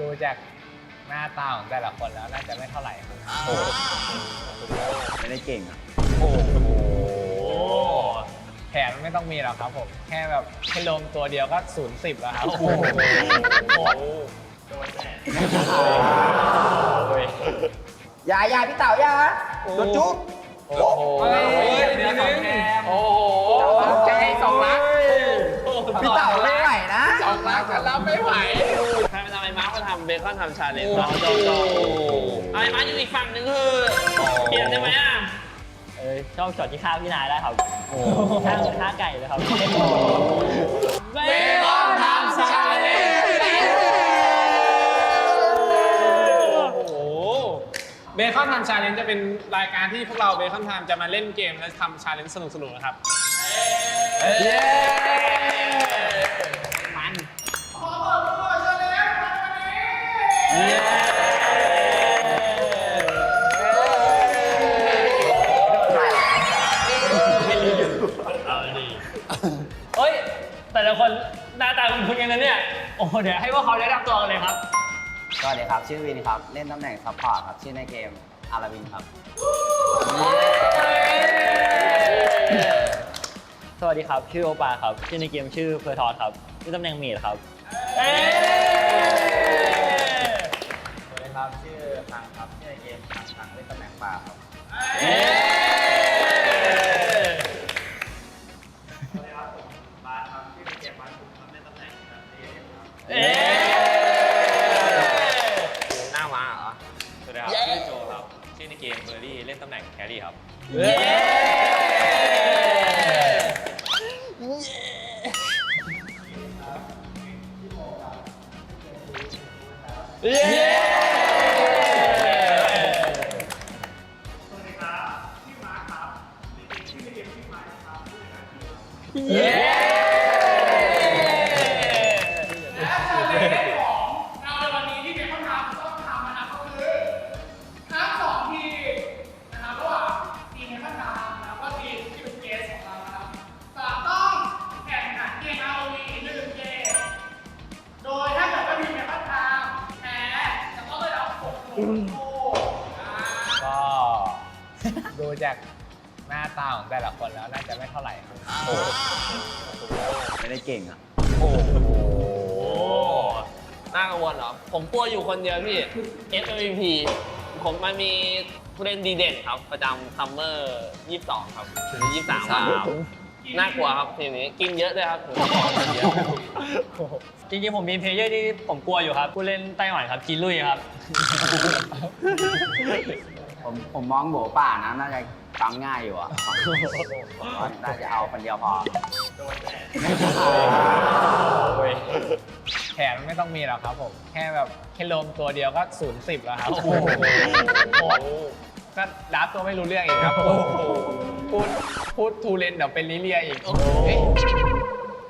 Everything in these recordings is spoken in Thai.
ดูจากหน้าตาของแต่ละคนแล้วน่าจะไม่เท่าไหร่ครับไม่ได้เก่งอะโอ้โหแผนไม่ต้องมีหรอกครับผม แค่แบบแค่ลมตัวเดียวก็ศูนย์สิบแล้วครับ โอ้โหอย่าอย่าพี่เต๋าอย่าโดนจุ๊บโอ้โหเดี๋ยวของแถมโอ้โหใจสองลักพี่เต๋าไม่ไหวนะสองลักแต่รับไม่ไหวใครมาทำไอ้มาร์คมาทำเบคอนทำชาเลนจ์เราจองจองไอ้มาร์คอยู่อีกฝั่งหนึงคือเปลี่ยนได้ไหมอะเอ้ยชอบช็อตที่ฆ่าพี่นายได้ครับฆ่าเหมือนฆ่าไก่เลยครับเบคอนทำชาเลนจ์โอ้โหเบคอนทำชาเลนจ์จะเป็นรายการที่พวกเราเบคอนทำจะมาเล่นเกมและทำชาเลนจ์สนุกๆนะครับ เย้ มัน เอาดิเฮ้ย แต่ละคนหน้าตาคุ้นๆกันนะเนี่ย โอ้โหเดี๋ยวให้พวกเขาแนะนำตัวกันเลยครับ สวัสดีครับ ชื่อวินครับ เล่นตำแหน่งซัพพอร์ตครับ ชื่อในเกมอาราวินครับ สวัสดีครับ ชื่อโอปาครับ ชื่อในเกมชื่อเพอร์ทอสครับชื่อตำแหน่งเมดครับส พังเล่นตำแหน่งป่าครับเอ๊หน้ามาเหรอสวัสดีครับชื่อโจครับ ชื่อในเกมเบอร์รี่เล่นตำแหน่งแครี่ครับเร ผมกลัวอยู่คนเดียวพี่ MVP ผมมามีผู้เล่นดีเด่นครับ ประจำซัมเมอร์22 ครับถึง23มาน่ากลัวครับทีมนี้กินเยอะด้วยครับผมกินเยอะจริงๆผมมีเพลเยอร์ที่ผมกลัวอยู่ครับ ผู้เล่นไต้หวันครับจินลุยครับ ผมผมมองโบป่านะน่าจะ จำง่ายอยู่อะน่าจะเอาคนเดียวพอแผนไม่ต้องมีหรอกครับผม แค่แบบแค่ลมตัวเดียวก็ศูนย์สิบแล้วครับโอ้โหก็ดับตัวไม่รู้เรื่องอีกครับโอ้โหพูดพูดทูเลนเดี๋ยวเป็นลิเลียอีก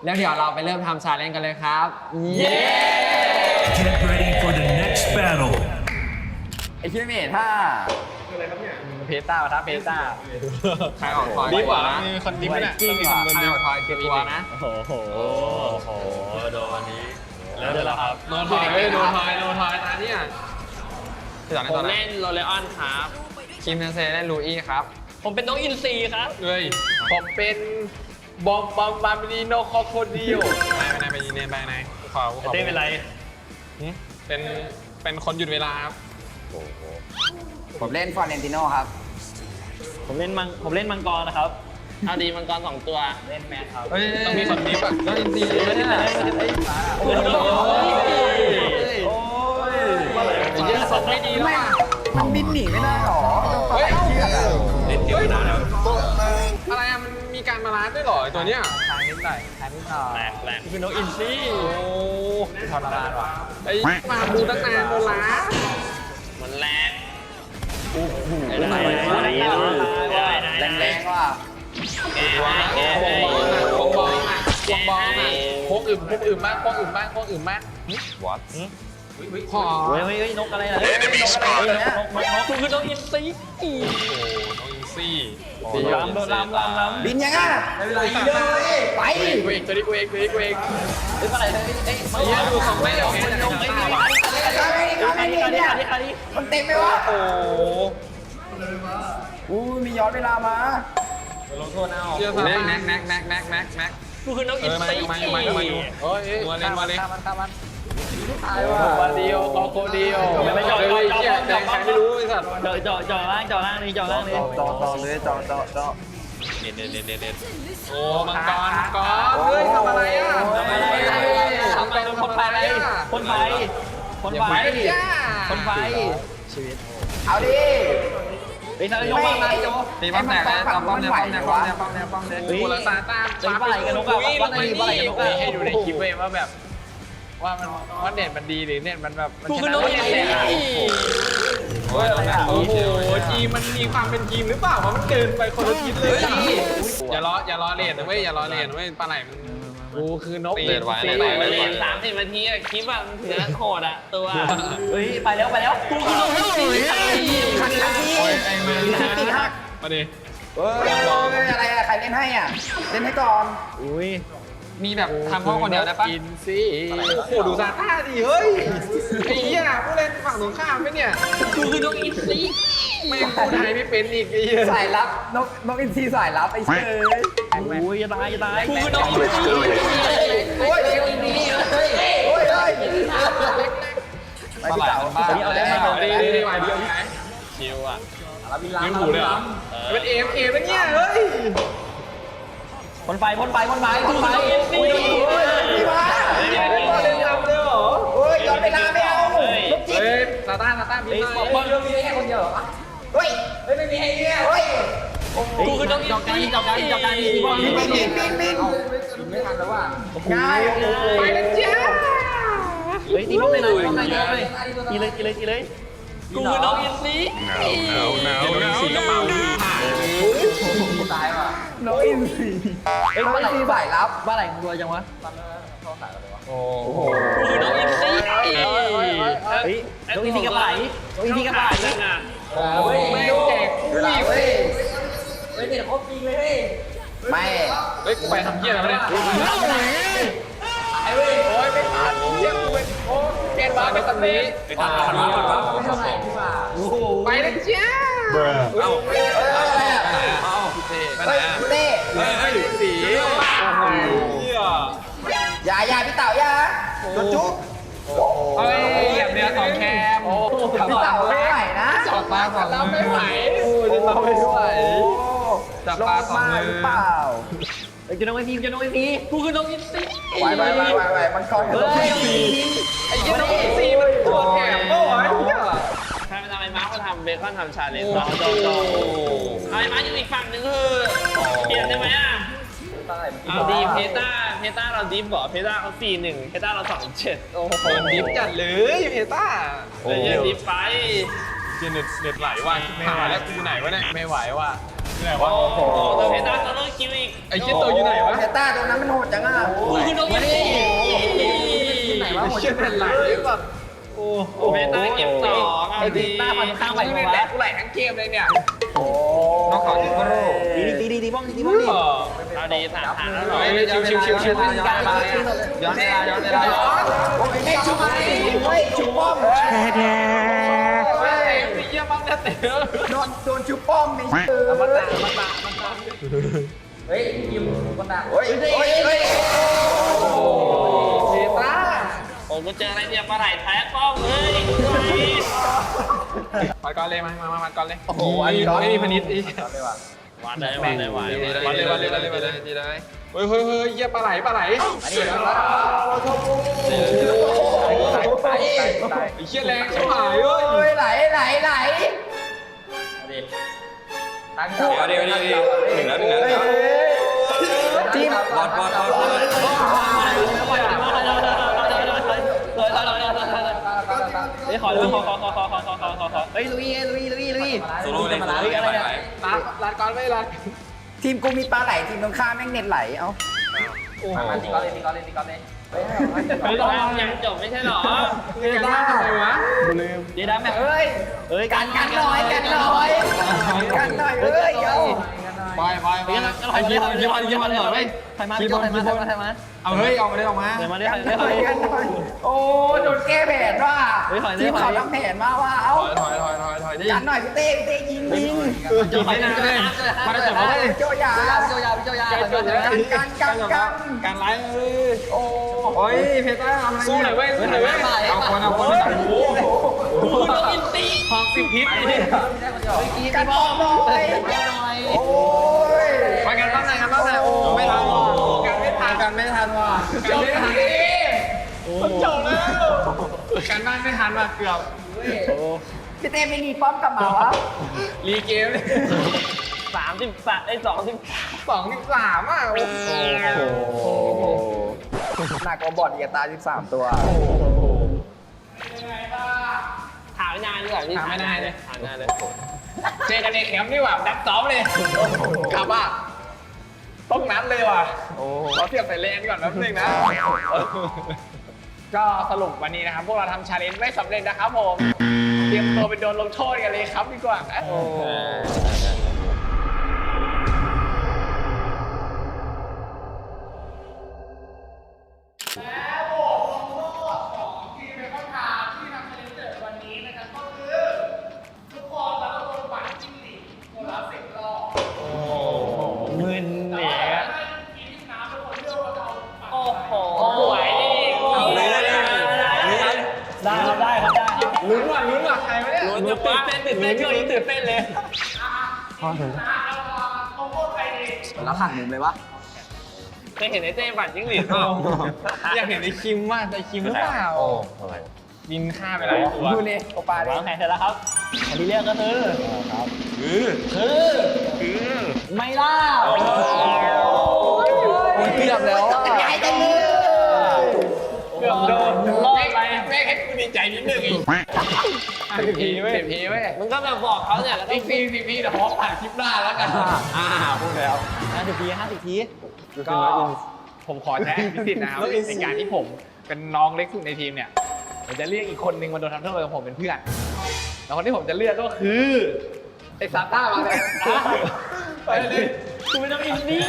แล้วเดี๋ยวเราไปเริ่มทำชาเลนจ์กันเลยครับ เย้ Get ready for the next battle. ไอชื่อเมทถ้า เพต้าครับเพต้าใครออกคอยดีกว่านะมีคนดิ้นน่ะจริงว่ะใครออกคอยเก็บตัวนะ โอ้โห โอ้โห โดนวันนี้ แล้วเดี๋ยวเราครับโดนทอยเฮ้ยโดนทอยโดนทอยนะเนี่ยผมเล่นโรเลออนครับคิมเทนเซเล่นลูอี้ครับ ผมเป็นน้องอินซีครับเฮ้ยผมเป็นบอมบอมบาร์บิโนคอโคดิโอไปไปไหนไปยีเนไปไหนขอขอเต้เป็นไรเป็นเป็นคนหยุดเวลาครับ ผมเล่นฟอร์เรนติโนครับ ผมเล่นมังผมเล่นมังกรนะครับ เอาดีมังกรสองตัว เล่นแมทครับเฮ้ยต้องมีคนดิฟอะแล้วจริงๆเลยเนี่ยโอ้ยโอ้ยเยอะสดไม่ดีแล้วอะมันบินหนีไม่ได้หรอเฮ้ยเชือกอะเล่นเกมนานแล้วอะไรอะมันมีการบาลานซ์ด้วยเหรอไอ้ตัวเนี้ยทางนิดหน่อยทางนิดหน่อยแหลกแหลกคือน้องอินซีโอ้ทรมานว่ะไอ้มาบูตั้งนานโดนล้ามันแรง อะไรอะไรงเงี้ยได้ได้แรงๆว่ะแกให้แกควงบอลให้อะควงบอลอะควงบอลอะควงอึมควงอึมมากควงอึมมากควงอึมมาก What ขอเฮ้ยเฮ้ยเฮ้ยนกอะไรล่ะเฮ้ยนกอะไรนี่ยนกนกนกคือน้องอินซีโอ้น้องอินซีลำโดนลำลำลำบินยังอะไม่เป็นไรเลยไปกูเองตัวนี้เองตัวนี้กูเองเฮ้ยอะไรเฮ้ยเฮ้ยไอ้เหี้ยดูของไม่อาเอง ไอ้นี่ใครมันเต็มไหมวะโอ้โหอู้มีย้อนเวลามาเชื่อซาแม็ต้ากแม็กแม็กแม็กแม็กแม็กแม็กกูคือน้องเออินอมาซีอยู่มาอยู่มาอยู่มาอยู่เฮ้ยมาเลยมาเลยตายว่ะมาเดียวคอโคเดียวอย่าไปจ่อเฮ้ยจ่อเหี้ยจ่อแดงใครไม่รู้ไอ้สัตว์จ่อจ่อจ่อล่างจ่อล่างนี่จ่อล่างนี่ต่อต่อเลยต่อต่อต่อเด็ดเด็ดเด็ดเด็ดเด็ดโอ้มังกรมังกรเฮ้ยทำอะไรอะทำอะไรทำอะไรคนไฟคนไฟ คนไฟคนไฟเอาดิไอ้ทารยกมาทารยกตีป้อมแตกเลยป้อมป้อมเนี่ยป้อมเนี่ยป้อมเนี่ยป้อมเนี่ยป้อมเนี่ยเฮ้ยโอ้แล้วซาต้าตีปลาไหลกันนกอะปลาไหลปลาไหลกันนกอะให้ดูในคลิปเว้ยว่าแบบ ว่ามันว่าเน็ตมันดีหรือเน็ตมันแบบมันกูชคือนะน้องไม่อินได้ซีเลยอะโอ้ยโอ้โหทีมมันมีความเป็นทีมหรือเปล่าว่ามันเกินไปคนละทิศเลยอย่าล้ออย่าล้อเลียนนะเว้ยอย่าล้อเลียนนะเว้ยปลาไหลมัน กูคือนกเดินไว้ตีเดินไว้เรียนสามสิบนาทีอะคลิปอะมันถึงจะโหดอะตัวเฮ้ยไปแล้วไปแล้วกูคือน้องอินซีโอ้ยไอ้แมนตีหักมาดิเฮ้ยอะไรอะใครเล่นให้อะเล่นให้ก่อน มีแบบทำห้องคนเดียวได้ปะกินสิโอ้โหดูซาต้าดิเฮ้ยไอ้เหี้ยผู้เล่นฝั่งตรงข้ามไหมเนี่ยกูคือน้องอินซีไม่งพูดไทยไม่เป็นอีกไอ้เหี้ยสายลับนกนกอินทรีสายลับไอ้เชยโอ้ยจะตายจะตายกูคือน้องอินซีโอ้ยเดี๋ยวอินทรีเฮ้ยโอ้ยเฮ้ยไปพี่เต๋าปลาไหลมันบ้าเอาได้ไหมเอาดีดีดีมาดีชิวอะยืนหูเลยเหรอเป็นเอฟเอฟเนี่ยเฮ้ย คนไฟคนไฟคนไฟคนไฟโอ้ยพี่มาเล่นยำเลยเหรอโอ้ยย้อนเวลาไม่เอานกจิ๊บเฮ้ยซาต้าซาต้าพี่ไอ้มาบอกเรื่องมีแค่คนเดียวเหรอเฮ้ยเฮ้ยไม่มีใครเนี่ยเฮ้ยกูคือน้องอินซีจับการจับการนี่บอลบินบินบินบินไม่ทันแล้วว่ะง่ายไปแล้วจ้าเฮ้ยตีน้องเลยนะตีน้องเลยตีเลยตีเลยตีเลยกูคือน้องอินซีหนาวหนาวหนาวสีกระเป๋าตายว่ะนกอินทรีเอ้ยนกอินทรีสายลับบ้าไหนมึงรวยจังวะ โอ้โหกูคือน้องอินซีเฮ้ยน้องอินซีกระไหลน้องอินซีกระไหลโอ้ยแม่งแจกเวลาเว้ยเฮ้ยเด็กครบจริงเลย ไม่เฮ้ยกูไปทำเหี้ยอะไรเนี่ยไอ้เว้ยโอ้ยไม่ทันเหี้ยกูเป็นโอ้เกณฑ์มาเป็นตำนี้ไปทันทันทันทันไม่เท่าไหร่ดีกว่าไปแล้วจ้า เอ้าเฮ้ย ไปไหนเฮ้ยอะเต้เฮ้ยสีโอ้โหเหี้ยอย่าอย่าพี่เต่าอย่าโดนจุ๊บเฮ้ยเหยียบเนื้อสองแคมโอ้พี่เต่าไม่ไหวนะจับปลาสองเราไม่ไหวโอ้จะเราไม่ไหวจับปลาสองมือหรือเปล่าเฮ้ยจะน้องไอพีจะน้องไอพีกูคือน้องอินซีไหวไหวไหวไหวไหวมันก้อนเฮ้ยไอ้ยี่น้องซีมันตัวแถมก็ไหวเนี่ยใครมาทำไอ้มาร์คมาทำเบคอนทำชาเลนจ์โอ้ต่อโหต่อต่อไอ้มาร์คอยู่อีกฝั่งหนึงคือ เปลี่ยนได้ไหมอะเอาดีเพต้าเพต้าเราดิฟเหรอเพต้าเขาสี่หนึ่งเพต้าเราสองเจ็ดโอ้โหโดนดิฟจัดเลยเพต้าเฮ้ยอย่าดิฟไปเจเน็ตเน็ตไหลว่ะหายแล้วกูอยู่ไหนวะเนี่ยไม่ไหวว่ะอยู่ไหนวะโอ้โหแต่เพต้าเขาต้องคิวอีกไอ้เชี่ยตัวอยู่ไหนวะเพต้าตรงนั้นมันโหดจังอะกูคือน้องอินซีไหนวะไอ้โหดเชี่จัยงเน็ตไหลแบบโอ้โหเพต้าเก็บสองเอาดีหน้าพันข้างไปนี่วะแหละกูไหลทั้งเกมเลยเนี่ยโอ้ น้องขอจิโกโร่ดีดีดีดีบ้องดีดีบ้องดีเอาดีสามทางแล้วเหรอเฮ้ชิวชิวชิวชิวย้อนเวลาย้อนเวลาโอ้ยไม่ชุบอะไรเฮ้ยชุบป้อมเฮ้ยไอ้เหี้ยบ้างเนี่ยเต๋อโดนโดนชุบป้อมไม่เออมาตามาตามาตาเฮ้ยยิมมาตาเฮ้ยเฮ้ยเฮ้ยเพต้าโอ้กูเจออะไรเนี่ยปลาไหลแท้ป้อมเฮ้ย มาก่อนเลยมามามามาก่อนเลยโอ้โหอันนี้ไม่มีพนิษฐ์อีกวัดได้วัดได้วัดวัดเลยวัดเลยวัดเลยวัดเลยทีไรเฮ้ยเฮ้ยเฮ้ยเยี่ยปลาไหลปลาไหลอันนี้เล้วไหลไหลไหลเชี่ยแรงชิบหายเว้ยไหลไหลไหลตั้งเดี๋ยวเดี๋ยวเดี๋ยวถึงแล้วถึงแล้วจิ้มบอดบอดบอดเฮ้ยขอเลยขอขอขอขอ เฮ้ยลุยลุยลุยลุยโซโล่เลยโซโล่เฮ้ยเลยอะไรไปเนี่ยไปรัดรัดก่อนไม่รัดทีมกูมีปลาไหลทีมตรงข้ามแม่งเน็ตไหลเอ้าโอ้โหมาตีก้อนเลยตีก้อนเลยตีก้อนเลยเฮ้ยยังจบไม่ใช่หรอเพต้าทำไมวะเดี๋ยวนะแม่เฮ้ยเฮ้ยกันกันหน่อยกันหน่อยกันหน่อยเฮ้ยเอ้า ไปไปไปเฮ้ยไอ้ยี่ห้อยี่ห้อยี่ห้อเหรอเว้ยใครมาใครมาใครมาเอาเฮ้ยออกมาได้ออกมาใครมาได้กันใครได้กันหน่อยโอ้โดนแก้แผนว่ะทีได้มถอเขายทำแผนมาว่าเอ้าถอยถอยถอยถอยดิกันหน่อยพี่เต้พี่เต้ยิงยิงยิงไม่นานเลยมาได้จบแล้วเลยโจยาโจยาพี่โจยากันกันกันกันการไล่เลยโอ้โอ้ยเพต้าทำอะไรสู้หน่อยเว้ยสู้หน่อยเว้ยเอาคนเอาคนโอ้โหกูโดนอินตีทองสิบพิษกันพ่อหน่อยโอ้ ไปกันบ้างไหนกันบ้างไหนโอ้ไม่ทันว่ะกันไม่ทันกันไม่ทันว่ะกันไม่ทันมันจบแล้วกันบ้านไม่ทันว่ะเกือบพี่เต้ไม่มีป้อมกลับมาวะรีเกมสามสิบสามไอ้สองสิบสองสิบสามอะโอ้โหหนักกว่าบอดอีกตา13ตัวถามไม่นานดีกว่าพี่ถามไม่ได้เลยถามไม่นานเลยเจอกันในแคมป์ดีกว่านัดซ้อมเลยกลับอะ ต้องนัดเลยว่ะเราเทียบใส่แรงก่อนแป๊บนึงนะ ก็สรุปวันนี้นะครับ พวกเราทำชาเลนจ์ไม่สำเร็จนะครับผม เตรียมตัวไปโดนลงโทษกันเลยครับดีกว่านะ ทีมที่ชนะเรามาลงโทษใครดีแล้วหักมุมเลยวะเคยเห็นไอ้เต้บัตรจิ้งหรีดเปล่าอยากเห็นไอ้คิมว่าไอ้คิมหรือเปล่าบินฆ่าไปหลายตัวดูนี่โอปาดิวางแผนเสร็จแล้วครับอันที่เรียกก็คือไม่ล่าโอ้ยเกือบแล้วอะเกือบโดน ดีใจนิดนึงอีกสิบทีเว้ยสิบทีเว้ยมึงก็แบบบอกเขาเนี่ยแล้วก็อีกสี่สิบทีเดี๋ยวพร้อมผ่านคลิปหน้าแล้วกันอ่าพูดแล้วห้าสิบทีห้าสิบทีก็ผมขอแท้พิสิทธิ์นะครับในการที่ผมเป็นน้องเล็กสุดในทีมเนี่ยผมจะเรียกอีกคนนึงมาโดนทำโทษกับผมเป็นเพื่อนแล้วคนที่ผมจะเลือกก็คือไอ้ซาต้ามาเลยไปเลยกูไม่ต้องอินดี้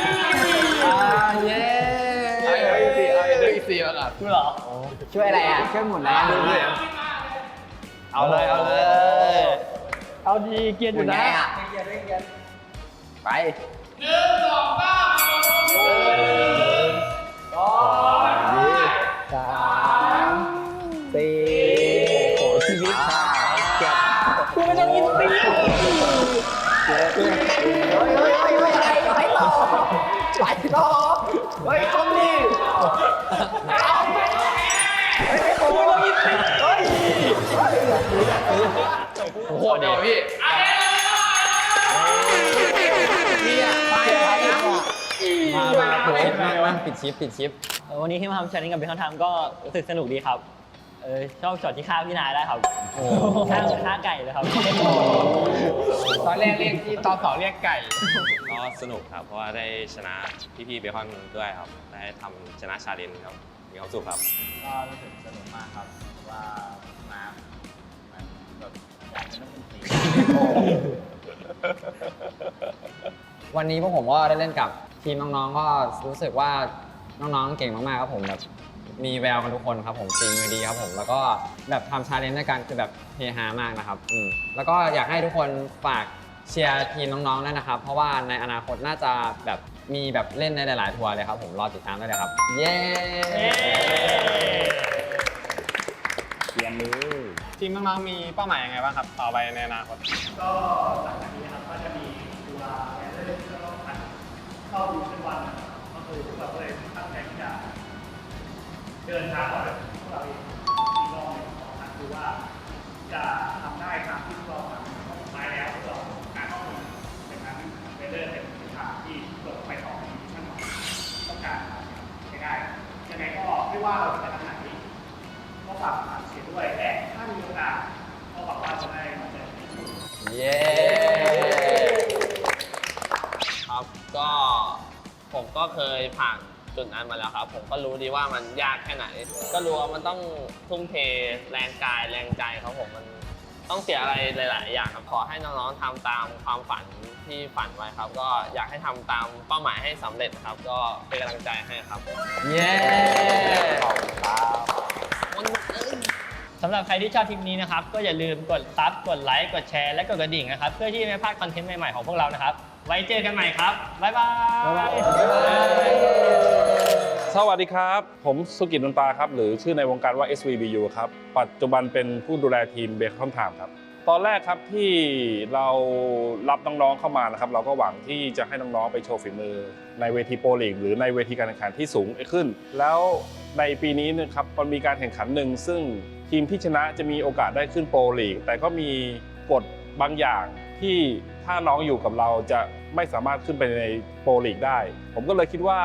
อ่าเย้ ซีมาก่อนกูเหรอช่วยอะไรอะช่วยหมุนอะไรอะเอาเลยเอาเลย เอาดีเกียร์อหมุนยู่ไงนะอะไปหนึ่งสองสามมาลงโทษสามสี่โอ้ชีวิตเจ็ดกูไม่ต้องยินตีเจ็ดเฮ้ยเฮ้ยเฮ้ยเฮ้ยไปไปต่อไปต่อเฮ้ยตรงนี้เฮ้ยโอ้ยยินตีเฮ้ย โอ้โหเดี๋ยวพี่พี่อะไปไปนะมามาโผล่มามาปิดชิปปิดชิปเออวันนี้ที่มาทำแชร์ลิงกับเบคอนทำก็รู้สึกสนุกดีครับเออชอบช็อตที่ฆ่าพี่นายได้ครับฆ่าเหมือนฆ่าไก่เลยครับ ตอนแรกเรียกที่ตอนสองเรียกไก่ก็สนุกครับ เพราะว่าได้ชนะพี่ๆเบคอนด้วยครับ ได้ทำชนะชาเลนจ์ครับมีความสุขครับ ก็รู้สึกสนุกมากครับว่ามามัน แบบอยากจะต้องเป็นสีวันนี้พวกผมก็ได้เล่นกับทีมน้องๆ ก็รู้สึกว่าน้องๆ เก่งมากๆ ครับผมแบบมีแววกันทุกคนครับผมจริงมือดีครับผม แล้วก็แบบทำชาเลนจ์ด้วยกันคือแบบเฮฮามากนะครับอืมแล้วก็อยากให้ทุกคนฝากเชียร์ทีมน้องๆด้วยนะครับ เพราะว่าในอนาคตน่าจะแบบมีแบบเล่นในหลายๆทัวร์เลยครับผมรอติดตามได้เลยครับ เย้ ทีมน้องๆมีเป้าหมายยังไงบ้างครับ ต่อไปในอนาคตก็หลังจากนี้ครับก็จะมีตัวแอนเดอร์ที่ต้องผ่านเข้าดูทุกวันก็คือพวกเราก็เลยตั้งใจที่จะเดินทางก่อนพวกเราเองอีกรอบหนึ่งของนัดคือว่าจะทำได้ตาม เคยผ่านจุดนั้นมาแล้วครับ ผมก็รู้ดีว่ามันยากแค่ไหน ก็รู้ว่ามันต้องทุ่มเทแรงกายแรงใจครับผมมันต้องเสียอะไรหลาย ๆ อย่างครับขอให้น้อง ๆทำตามความฝันที่ฝันไว้ครับ ก็อยากให้ทำตามเป้าหมายให้สำเร็จครับ ก็เป็นกำลังใจให้ครับ เย้มันเอ้ยสสำหรับใครที่ชอบคลิปนี้นะครับ ก็อย่าลืมกดซับกดไลค์กดแชร์และกดกระดิ่งนะครับ เพื่อที่ไม่พลาดคอนเทนต์ใหม่ ๆ ของพวกเรานะครับ ไว้เจอกันใหม่ครับ บ๊ายบาย สวัสดีครับ ผมสุกิตนนตาครับ หรือชื่อในวงการว่า SVBU ครับ ปัจจุบันเป็นผู้ดูแลทีมเบคอนไทม์ครับ ตอนแรกครับที่เรารับน้องๆเข้ามานะครับ เราก็หวังที่จะให้น้องๆไปโชว์ฝีมือ ในเวทีโปรลีกหรือในเวทีการแข่งขันที่สูงขึ้น แล้วในปีนี้นะครับมันมีการแข่งขันหนึ่งซึ่งทีมที่ชนะจะมีโอกาสได้ขึ้นโปรลีก แต่ก็มีกฎบางอย่างที่ถ้าน้องอยู่กับเราจะ ไม่สามารถขึ้นไปในโปรลีกได้ ผมก็เลยคิดว่า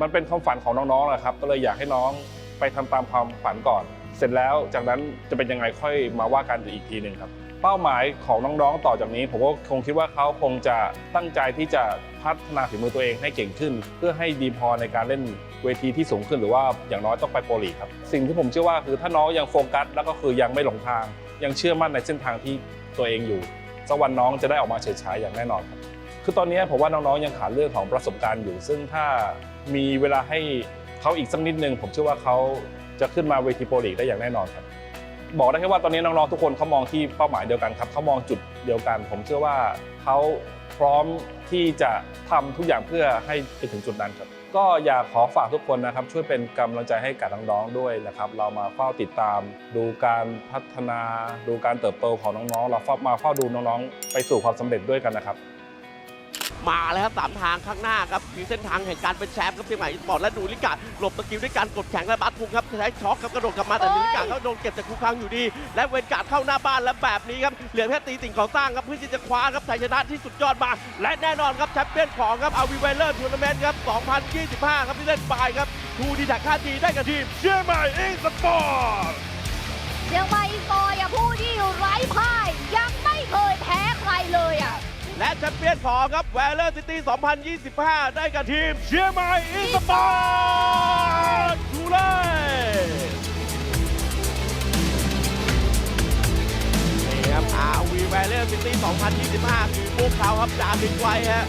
มันเป็นความฝันของน้องๆนะครับ ก็เลยอยากให้น้องไปทำตามความฝันก่อน เสร็จแล้วจากนั้นจะเป็นยังไงค่อยมาว่ากันอีกทีหนึ่งครับ เป้าหมายของน้องๆต่อจากนี้ ผมก็คงคิดว่าเขาคงจะตั้งใจที่จะพัฒนาฝีมือตัวเองให้เก่งขึ้น เพื่อให้ดีพอในการเล่นเวทีที่สูงขึ้นหรือว่าอย่างน้อยต้องไปโปรลีกครับ สิ่งที่ผมเชื่อว่าคือถ้าน้องยังโฟกัสแล้วก็คือยังไม่หลงทาง ยังเชื่อมั่นในเส้นทางที่ตัวเองอยู่สักวันน้องจะได้ออกมาเฉิดฉายอย่างแน่นอนครับ คือตอนนี้ผมว่าน้องๆยังขาดเรื่องของประสบการณ์อยู่ ซึ่งถ้ามีเวลาให้เขาอีกสักนิดนึง ผมเชื่อว่าเขาจะขึ้นมาเวทีโปรลีกได้อย่างแน่นอนครับ บอกได้แค่ว่าตอนนี้น้องๆทุกคนเขามองที่เป้าหมายเดียวกันครับเขามองจุดเดียวกัน ผมเชื่อว่าเขาพร้อมที่จะทำทุกอย่างเพื่อให้ไปถึงจุดนั้นครับก็อยากขอฝากทุกคนนะครับ ช่วยเป็นกำลังใจให้กับน้องๆด้วยนะครับ เรามาเฝ้าติดตาม ดูการพัฒนา ดูการเติบโตของน้องๆ เราเฝ้ามาเฝ้าดูน้องๆ ไปสู่ความสำเร็จด้วยกันนะครับ มาแล้วครับสามทางข้างหน้าครับคือเส้นทางแห่งการเป็นแชมป์ครับเชียงใหม่สปอร์ตและดูลิกาหลบสกิลด้วยการกดแข็งและบัตรพุงครับใช้ช็อคครับกระโดดกลับมาแต่ดูลิกาเขาโดนเก็บจากคูครั้งอยู่ดี และเวนการ์ดเข้าหน้าบ้านและแบบนี้ครับเหลือแค่ตีสิ่งก่อสร้างครับเพื่อที่จะคว้าครับชัยชนะที่สุดยอดมาและแน่นอนครับแชมเปี้ยนของครับอาวีเวลเลอร์ทัวร์นาเมนต์ครับ 2025 ครับที่เล่นปลายครับทูดีแท็กค่าจีได้กับทีมเชียงใหม่อิงสปอร์ตเชียงใหม่อีกต่อยอะผู้ที่ไร้พ่ายยังไม่เคยแพ้ใครเลยอะ และแชมเปี้ยนของครับแวลเลอร์ซิตี้ 2025 ได้กับทีมเชียงใหม่อินสปอร์ตดูเลยนี่ครับ RV v a l l e r City 2025 คือพวกเขาครับจารึกไว้ฮะ